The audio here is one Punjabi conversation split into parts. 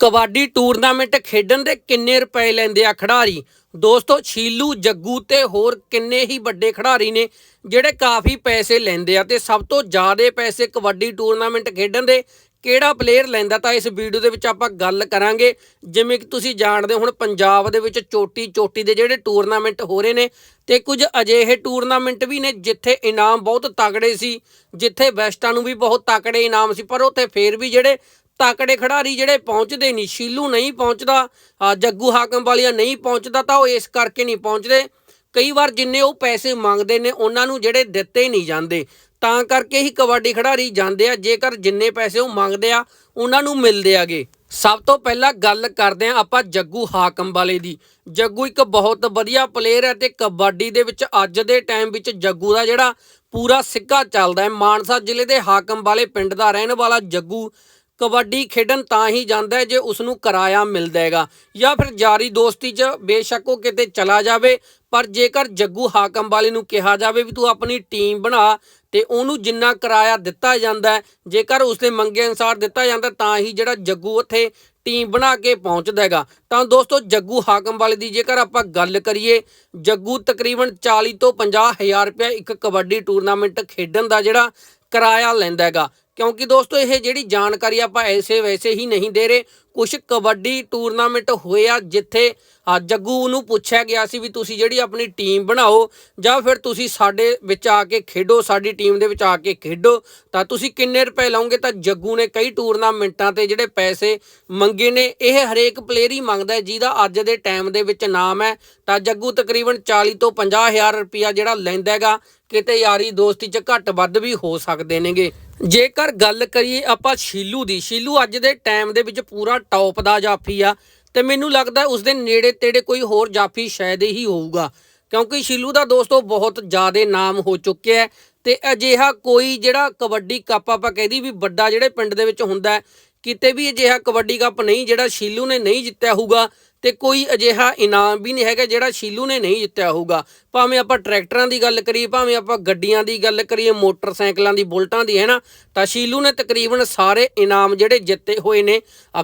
ਕਬੱਡੀ ਟੂਰਨਾਮੈਂਟ ਖੇਡਣ ਦੇ ਕਿੰਨੇ ਰੁਪਏ ਲੈਂਦੇ ਆ ਖਿਡਾਰੀ? ਦੋਸਤੋ, ਛੀਲੂ, ਜੱਗੂ ਤੇ ਹੋਰ ਕਿੰਨੇ ਹੀ ਵੱਡੇ ਖਿਡਾਰੀ ਨੇ ਜਿਹੜੇ ਕਾਫੀ ਪੈਸੇ ਲੈਂਦੇ ਆ ਤੇ ਸਭ ਤੋਂ ਜ਼ਿਆਦਾ ਪੈਸੇ ਕਬੱਡੀ ਟੂਰਨਾਮੈਂਟ ਖੇਡਣ ਦੇ ਕਿਹੜਾ ਪਲੇਅਰ ਲੈਂਦਾ? ਤਾਂ ਇਸ ਵੀਡੀਓ ਦੇ ਵਿੱਚ ਆਪਾਂ ਗੱਲ ਕਰਾਂਗੇ। ਜਿਵੇਂ ਕਿ ਤੁਸੀਂ ਜਾਣਦੇ ਹੋ, ਹੁਣ ਪੰਜਾਬ ਦੇ ਵਿੱਚ ਚੋਟੀ ਚੋਟੀ ਦੇ ਜਿਹੜੇ ਟੂਰਨਾਮੈਂਟ ਹੋ ਰਹੇ ਨੇ ਤੇ ਕੁਝ ਅਜਿਹੇ ਟੂਰਨਾਮੈਂਟ ਵੀ ਨੇ ਜਿੱਥੇ ਇਨਾਮ ਬਹੁਤ ਤਕੜੇ ਸੀ, ਜਿੱਥੇ ਵੈਸਟਾਂ ਨੂੰ ਵੀ ਬਹੁਤ ਤਕੜੇ ਇਨਾਮ ਸੀ, ਪਰ ਉੱਥੇ ਫੇਰ ਵੀ ਜਿਹੜੇ ਤਾਕੜੇ ਖਿਡਾਰੀ ਜਿਹੜੇ ਪਹੁੰਚਦੇ ਨਹੀਂ, ਸ਼ੀਲੂ ਨਹੀਂ ਪਹੁੰਚਦਾ ਜੱਗੂ ਹਾਕਮ ਵਾਲੀਆ ਨਹੀਂ ਪਹੁੰਚਦਾ, ਤਾਂ ਉਹ ਇਸ ਕਰਕੇ ਨਹੀਂ ਪਹੁੰਚਦੇ। ਕਈ ਵਾਰ ਜਿੰਨੇ ਉਹ ਪੈਸੇ ਮੰਗਦੇ ਨੇ, ਉਹਨਾਂ ਨੂੰ ਜਿਹੜੇ ਦਿੱਤੇ ਨਹੀਂ ਜਾਂਦੇ। ਤਾਂ ਕਰਕੇ ਹੀ ਕਬੱਡੀ ਖਿਡਾਰੀ ਜਾਂਦੇ ਆ, ਜੇਕਰ ਜਿੰਨੇ ਪੈਸੇ ਉਹ ਮੰਗਦੇ ਆ, ਉਹਨਾਂ ਨੂੰ ਮਿਲਦੇ ਆਗੇ। ਸਭ ਤੋਂ ਪਹਿਲਾਂ ਗੱਲ ਕਰਦੇ ਆ ਆਪਾਂ ਜੱਗੂ ਹਾਕਮ ਵਾਲੇ ਦੀ। ਜੱਗੂ ਇੱਕ ਬਹੁਤ ਵਧੀਆ ਪਲੇਅਰ ਹੈ ਤੇ ਕਬੱਡੀ ਦੇ ਵਿੱਚ ਅੱਜ ਦੇ ਟਾਈਮ ਵਿੱਚ ਜੱਗੂ ਦਾ ਜਿਹੜਾ ਪੂਰਾ ਸਿੱਕਾ ਚੱਲਦਾ ਹੈ। ਮਾਨਸਾ ਜ਼ਿਲ੍ਹੇ ਦੇ ਹਾਕਮ ਵਾਲੇ ਪਿੰਡ ਦਾ ਰਹਿਣ ਵਾਲਾ ਜੱਗੂ ਕਬੱਡੀ ਖੇਡਣ ਤਾਂ ਹੀ ਜਾਂਦਾ ਜੇ ਉਸ ਨੂੰ ਕਿਰਾਇਆ ਮਿਲਦਾ ਹੈਗਾ। ਜਾਂ ਫਿਰ ਯਾਰੀ ਦੋਸਤੀ 'ਚ ਬੇਸ਼ੱਕ ਉਹ ਕਿਤੇ ਚਲਾ ਜਾਵੇ, ਪਰ ਜੇਕਰ ਜੱਗੂ ਹਾਕਮ ਵਾਲੇ ਨੂੰ ਕਿਹਾ ਜਾਵੇ ਵੀ ਤੂੰ ਆਪਣੀ ਟੀਮ ਬਣਾ ਤੇ ਉਹਨੂੰ ਜਿੰਨਾ ਕਿਰਾਇਆ ਦਿੱਤਾ ਜਾਂਦਾ ਜੇਕਰ ਉਸਦੇ ਮੰਗੇ ਅਨਸਾਰ ਦਿੱਤਾ ਜਾਂਦਾ ਤਾਂ ਹੀ ਜਿਹੜਾ ਜੱਗੂ ਉੱਥੇ ਟੀਮ ਬਣਾ ਕੇ ਪਹੁੰਚਦਾ ਹੈਗਾ। ਤਾਂ ਦੋਸਤੋ, ਜੱਗੂ ਹਾਕਮ ਵਾਲੇ ਦੀ ਜੇਕਰ ਆਪਾਂ ਗੱਲ ਕਰੀਏ, ਜੱਗੂ ਤਕਰੀਬਨ 40 ਤੋਂ 50 ਹਜ਼ਾਰ ਰੁਪਏ ਇੱਕ ਕਬੱਡੀ ਟੂਰਨਾਮੈਂਟ ਖੇਡਣ ਦਾ ਜਿਹੜਾ ਕਿਰਾਇਆ ਲੈਂਦਾ ਹੈਗਾ। ਕਿਉਂਕਿ ਦੋਸਤੋ ਇਹ ਜਿਹੜੀ ਜਾਣਕਾਰੀ ਆਪਾਂ ਐਸੇ ਵੈਸੇ ਹੀ ਨਹੀਂ ਦੇ ਰਹੇ। ਕੁਝ ਕਬੱਡੀ ਟੂਰਨਾਮੈਂਟ ਹੋਇਆ ਜਿੱਥੇ ਜੱਗੂ ਨੂੰ ਪੁੱਛਿਆ ਗਿਆ ਸੀ ਵੀ ਤੁਸੀਂ ਜਿਹੜੀ ਆਪਣੀ ਟੀਮ ਬਣਾਓ ਜਾਂ ਫਿਰ ਤੁਸੀਂ ਸਾਡੇ ਵਿੱਚ ਆ ਕੇ ਖੇਡੋ, ਸਾਡੀ ਟੀਮ ਦੇ ਵਿੱਚ ਆ ਕੇ ਖੇਡੋ, ਤਾਂ ਤੁਸੀਂ ਕਿੰਨੇ ਰੁਪਏ ਲਾਉਂਗੇ ਤਾਂ ਜੱਗੂ ਨੇ ਕਈ ਟੂਰਨਾਮੈਂਟਾਂ ਤੇ ਜਿਹੜੇ ਪੈਸੇ ਮੰਗੇ ਨੇ, ਇਹ ਹਰੇਕ ਪਲੇਅਰ ਹੀ ਮੰਗਦਾ ਜਿਹਦਾ ਅੱਜ ਦੇ ਟਾਈਮ ਦੇ ਵਿੱਚ ਨਾਮ ਹੈ। ਤਾਂ ਜੱਗੂ ਤਕਰੀਬਨ 40 ਤੋਂ 50 ਹਜ਼ਾਰ ਰੁਪਿਆ ਜਿਹੜਾ ਲੈਂਦਾ ਹੈਗਾ, ਕਿਤੇ ਯਾਰੀ ਦੋਸਤੀ 'ਚ ਘੱਟ ਵੱਧ ਵੀ ਹੋ ਸਕਦੇ ਨੇਗੇ। ਜੇਕਰ ਗੱਲ ਕਰੀਏ ਆਪਾਂ ਸ਼ੀਲੂ ਦੀ, ਸ਼ੀਲੂ ਅੱਜ ਦੇ ਟਾਈਮ ਦੇ ਵਿੱਚ ਪੂਰਾ ਟੌਪ ਦਾ ਜਾਫੀ ਆ, ਤੇ ਮੈਨੂੰ ਲੱਗਦਾ ਉਸ ਦੇ ਨੇੜੇ ਤੇੜੇ ਕੋਈ ਹੋਰ ਜਾਫੀ ਸ਼ਾਇਦ ਹੀ ਹੋਊਗਾ। ਕਿਉਂਕਿ ਸ਼ੀਲੂ ਦਾ ਦੋਸਤੋ ਬਹੁਤ ਜ਼ਿਆਦਾ ਨਾਮ ਹੋ ਚੁੱਕਿਆ ਹੈ ਤੇ ਅਜਿਹਾ ਕੋਈ ਜਿਹੜਾ ਕਬੱਡੀ ਕੱਪ ਆਪਾਂ ਕਹਿੰਦੀ ਵੀ ਵੱਡਾ ਜਿਹੜੇ ਪਿੰਡ ਦੇ ਵਿੱਚ ਹੁੰਦਾ ਕਿਤੇ ਵੀ ਅਜਿਹਾ ਕਬੱਡੀ ਕੱਪ ਨਹੀਂ ਜਿਹੜਾ ਸ਼ੀਲੂ ਨੇ ਨਹੀਂ ਜਿੱਤਿਆ ਹੋਊਗਾ ਤੇ ਕੋਈ ਅਜਿਹਾ ਇਨਾਮ ਵੀ ਨਹੀਂ ਹੈਗਾ ਜਿਹੜਾ ਸ਼ੀਲੂ ਨੇ ਨਹੀਂ ਜਿੱਤਿਆ ਹੋਊਗਾ। ਭਾਵੇਂ ਆਪਾਂ ਟਰੈਕਟਰਾਂ ਦੀ ਗੱਲ ਕਰੀਏ, ਭਾਵੇਂ ਆਪਾਂ ਗੱਡੀਆਂ ਦੀ ਗੱਲ ਕਰੀਏ, ਮੋਟਰਸਾਈਕਲਾਂ ਦੀ, ਬੁਲਟਾਂ ਦੀ ਹੈ ਨਾ ਤਾਂ ਸ਼ੀਲੂ ਨੇ ਤਕਰੀਬਨ ਸਾਰੇ ਇਨਾਮ ਜਿਹੜੇ ਜਿੱਤੇ ਹੋਏ ਨੇ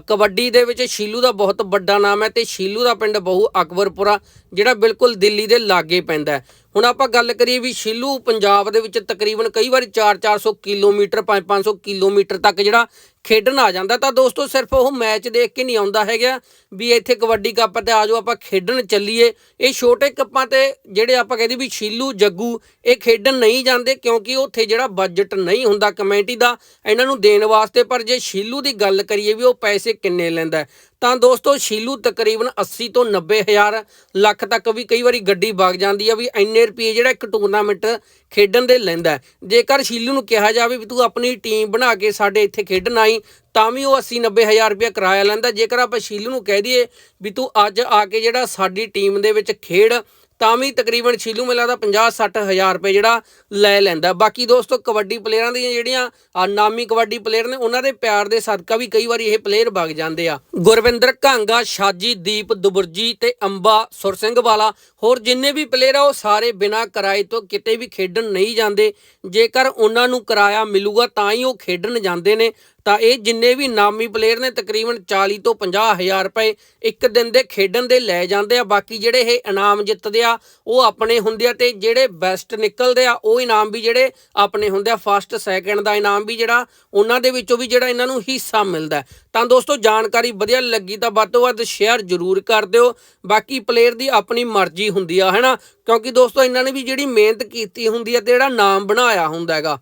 ਕਬੱਡੀ ਦੇ ਵਿੱਚ ਸ਼ੀਲੂ ਦਾ ਬਹੁਤ ਵੱਡਾ ਨਾਮ ਹੈ ਤੇ ਸ਼ੀਲੂ ਦਾ ਪਿੰਡ ਬਹੁ ਅਕਬਰਪੁਰਾ, ਜਿਹੜਾ ਬਿਲਕੁਲ ਦਿੱਲੀ ਦੇ ਲਾਗੇ ਪੈਂਦਾ ਹੁਣ ਆਪਾਂ ਗੱਲ ਕਰੀਏ ਵੀ ਸ਼ੀਲੂ ਪੰਜਾਬ ਦੇ ਵਿੱਚ ਤਕਰੀਬਨ ਕਈ ਵਾਰੀ 4-400 ਕਿਲੋਮੀਟਰ 5-500 ਕਿਲੋਮੀਟਰ ਤੱਕ ਜਿਹੜਾ ਖੇਡਣ ਆ ਜਾਂਦਾ, ਤਾਂ ਦੋਸਤੋ ਸਿਰਫ ਉਹ ਮੈਚ ਦੇਖ ਕੇ ਨਹੀਂ ਆਉਂਦਾ ਹੈਗਾ ਵੀ ਇੱਥੇ ਕਬੱਡੀ ਕੱਪ ਤੇ ਆਜੋ ਆਪਾਂ ਖੇਡਣ ਚੱਲੀਏ। ਇਹ ਛੋਟੇ ਕੱਪਾਂ ਤੇ ਜਿਹੜੇ ਆਪਾਂ ਕਹਿੰਦੇ ਵੀ ਛੀਲੂ, ਜੱਗੂ, ਇਹ ਖੇਡਣ ਨਹੀਂ ਜਾਂਦੇ ਕਿਉਂਕਿ ਉੱਥੇ ਜਿਹੜਾ ਬਜਟ ਨਹੀਂ ਹੁੰਦਾ ਕਮੇਟੀ ਦਾ, ਇਹਨਾਂ ਨੂੰ ਦੇਣ ਵਾਸਤੇ ਪਰ ਜੇ ਸ਼ੀਲੂ ਦੀ ਗੱਲ ਕਰੀਏ ਵੀ ਉਹ ਪੈਸੇ ਕਿੰਨੇ ਲੈਂਦਾ ਤਾਂ ਦੋਸਤੋ ਸ਼ੀਲੂ ਤਕਰੀਬਨ 80 ਤੋਂ 90 ਹਜ਼ਾਰ ਲੱਖ ਤੱਕ ਵੀ ਕਈ ਵਾਰੀ ਗੱਡੀ ਵਗ ਜਾਂਦੀ ਆ ਵੀ ਇੰਨੇ ਰੁਪਏ ਜਿਹੜਾ ਇੱਕ ਟੂਰਨਾਮੈਂਟ ਖੇਡਣ ਦੇ ਲੈਂਦਾ ਜੇਕਰ ਸ਼ੀਲੂ ਨੂੰ ਕਿਹਾ ਜਾਵੇ ਵੀ ਤੂੰ ਆਪਣੀ ਟੀਮ ਬਣਾ ਕੇ ਸਾਡੇ ਇੱਥੇ ਖੇਡਣ ਆਈ ਤਾਂ ਵੀ ਉਹ 80 90 ਹਜ਼ਾਰ ਰੁਪਏ ਕਿਰਾਇਆ ਲੈਂਦਾ। ਜੇਕਰ ਆਪਾਂ ਸ਼ੀਲੂ ਨੂੰ ਕਹਿ ਦਈਏ ਵੀ ਤੂੰ ਅੱਜ ਆ ਕੇ ਜਿਹੜਾ ਸਾਡੀ ਟੀਮ ਦੇ ਵਿੱਚ ਖੇਡ ਤਾਂ ਵੀ ਤਕਰੀਬਨ ਛੀਲੂ ਮੇਲਾ ਦਾ 50 60 ਹਜ਼ਾਰ ਰੁਪਏ ਜਿਹੜਾ ਲੈ ਲੈਂਦਾ। ਬਾਕੀ ਦੋਸਤੋ, ਕਬੱਡੀ ਪਲੇਅਰਾਂ ਦੀਆਂ ਜਿਹੜੀਆਂ ਨਾਮੀ ਕਬੱਡੀ ਪਲੇਅਰ ਨੇ, ਉਹਨਾਂ ਦੇ ਪਿਆਰ ਦੇ ਸਦਕਾ ਵੀ ਕਈ ਵਾਰੀ ਇਹ ਪਲੇਅਰ ਵਗ ਜਾਂਦੇ ਆ। ਗੁਰਵਿੰਦਰ ਘਾਂਗਾ, ਸ਼ਾਜੀ ਦੀਪ, ਦੁਬਰਜੀ ਤੇ ਅੰਬਾ, ਸੁਰ ਸਿੰਘ ਵਾਲਾ, ਹੋਰ ਜਿੰਨੇ ਵੀ ਪਲੇਅਰ ਆ, ਉਹ ਸਾਰੇ ਬਿਨਾਂ ਕਿਰਾਏ ਤੋਂ ਕਿਤੇ ਵੀ ਖੇਡਣ ਨਹੀਂ ਜਾਂਦੇ। ਜੇਕਰ ਉਹਨਾਂ ਨੂੰ ਕਿਰਾਇਆ ਮਿਲੂਗਾ, ਤਾਂ ਹੀ ਉਹ ਖੇਡਣ ਜਾਂਦੇ ਨੇ। ਤਾਂ ਇਹ ਜਿੰਨੇ ਵੀ ਨਾਮੀ ਪਲੇਅਰ ਨੇ, ਤਕਰੀਬਨ 40 ਤੋਂ 50 ਹਜ਼ਾਰ ਰੁਪਏ ਇੱਕ ਦਿਨ ਦੇ ਖੇਡਣ ਦੇ ਲੈ ਜਾਂਦੇ ਆ। ਬਾਕੀ ਜਿਹੜੇ ਇਹ ਇਨਾਮ ਜਿੱਤਦੇ ਆ, ਉਹ ਆਪਣੇ ਹੁੰਦੇ ਆ ਤੇ ਜਿਹੜੇ ਬੈਸਟ ਨਿਕਲਦੇ ਆ, ਉਹ ਇਨਾਮ ਵੀ ਜਿਹੜੇ ਆਪਣੇ ਹੁੰਦੇ ਆ ਫਸਟ ਸੈਕਿੰਡ ਦਾ ਇਨਾਮ ਵੀ ਜਿਹੜਾ, ਉਹਨਾਂ ਦੇ ਵਿੱਚੋਂ ਵੀ ਜਿਹੜਾ ਇਹਨਾਂ ਨੂੰ ਹਿੱਸਾ ਮਿਲਦਾ ਤਾਂ ਦੋਸਤੋ, ਜਾਣਕਾਰੀ ਵਧੀਆ ਲੱਗੀ ਤਾਂ ਵੱਧ ਤੋਂ ਵੱਧ ਸ਼ੇਅਰ ਜ਼ਰੂਰ ਕਰ ਦਿਓ। ਬਾਕੀ ਪਲੇਅਰ ਦੀ ਆਪਣੀ ਮਰਜ਼ੀ ਹੁੰਦੀ ਆ, ਹੈਨਾ? ਕਿਉਂਕਿ ਦੋਸਤੋ, ਇਹਨਾਂ ਨੇ ਵੀ ਜਿਹੜੀ ਮਿਹਨਤ ਕੀਤੀ ਹੁੰਦੀ ਆ ਤੇ ਜਿਹੜਾ ਨਾਮ ਬਣਾਇਆ ਹੁੰਦਾ ਹੈਗਾ।